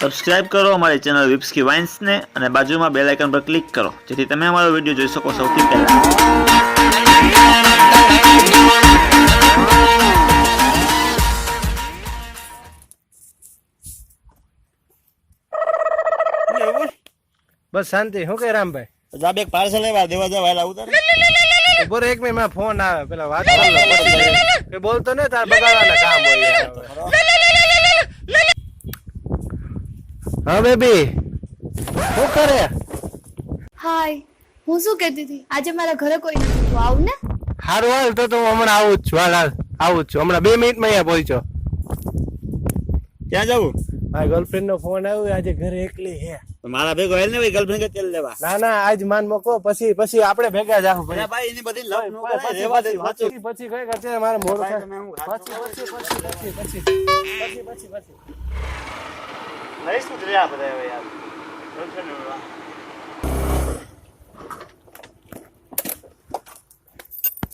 Subscribe કરો અમારી channel વિપ્સકી વાઇન્સને અને બાજુમાં બેલ આઇકન પર ક્લિક કરો. જેથી તમે અમારો વીડિયો જોઈ શકો સૌથી પહેલાં. બસ શાંતિ. શું કે રામભાઈ? જા બે પાર્સલ લેવા દેવા જવા એલા ઉતાર. ઊભો એક મે માં ફોન આવે. પેલા વાત પછી બોલતો ને તાર બગાડવાના કામ હોય. હા બેબી. શું કરે? હાય હું શું કહેતી હતી? આજે મારા ઘરે કોઈ નથી. તું આવું ને? હારું હાલ તો તો હું હમણાં આવું જ છું. હાલ હાલ આવું જ છું. હમણાં બે મિનિટમાં અહીંયા પહોંચ્યો. ક્યાં જવું? મારી ગર્લફ્રેન્ડ નો ફોન આવ્યો આજે ઘરે એકલી હે મારા ભેગો હેલ ને ભાઈ ગર્લફ્રેન્ડ કે તેલ લેવા? ના ના આજ માન મોકો. પછી પછી આપણે ભેગા જાહું ભાઈ. ભાઈ એની બધી લવ નો રેવા દે પછી પછી કઈ કરતે મારા પછી પછી પછી પછી પછી પછી પછી. તું રહ્યા બધા હવે યાર.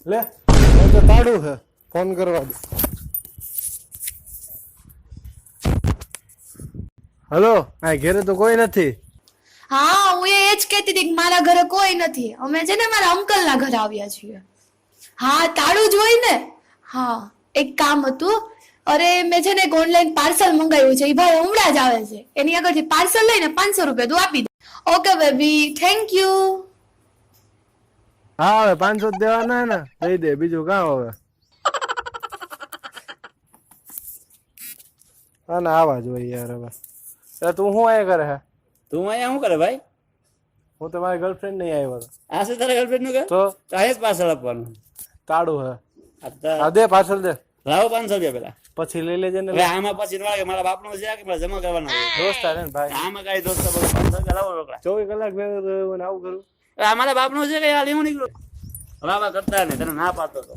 લે તો તાડું છે ફોન કરવા દે. હલો આ ઘરે તો કોઈ નથી. હા હું એ જ કહેતી હતી કે મારા ઘરે કોઈ નથી. અમે છે ને મારા અંકલ ના ઘરે આવ્યા છીએ. હા તાળું જ હોય ને. હા એક કામ હતું અરે મેં છે ને એક ઓનલાઈન પાર્સલ મંગાવ્યું છે એ ભાઈ હમણાં જ આવે છે. એની આગળથી પાર્સલ લઈને પાંચસો રૂપિયા તું આપી દે. ઓકે બેબી થેન્ક યુ હા હવે પાંચસો જ દેવાના ને દઈ દે બીજું કા હવે? હા ના આવા જ હોય યાર હવે. તો તું શું અહીંયા કરે હે? તું અહીંયા શું કરે ભાઈ? હું તો મારી ગર્લફ્રેન્ડ નહીં આવ્યો હતો. આ શું તારા ગર્લફ્રેન્ડનું કે તો? તો આ જ પાર્સલ આપવાનું. તાળું હે. આ દે પાર્સલ દે. લાવો પાંચસો રૂપિયા પેલા. પછી લઈ લેજે ને આમાં પછી ન લાગે મારા બાપનો છે કે મારે જમા કરવાનો દોસ્ત દોસ્તાર ને ભાઈ. આમાં કઈ દોસ્ત બોલો પાંચસો રૂપિયા લાવો રોકડા. ચોવીસ કલાક આવું કરું. હવે આ મારા બાપનો છે કે યાર એવું નીકળ્યું? હવે કરતા ને તને ના પાડતો તો.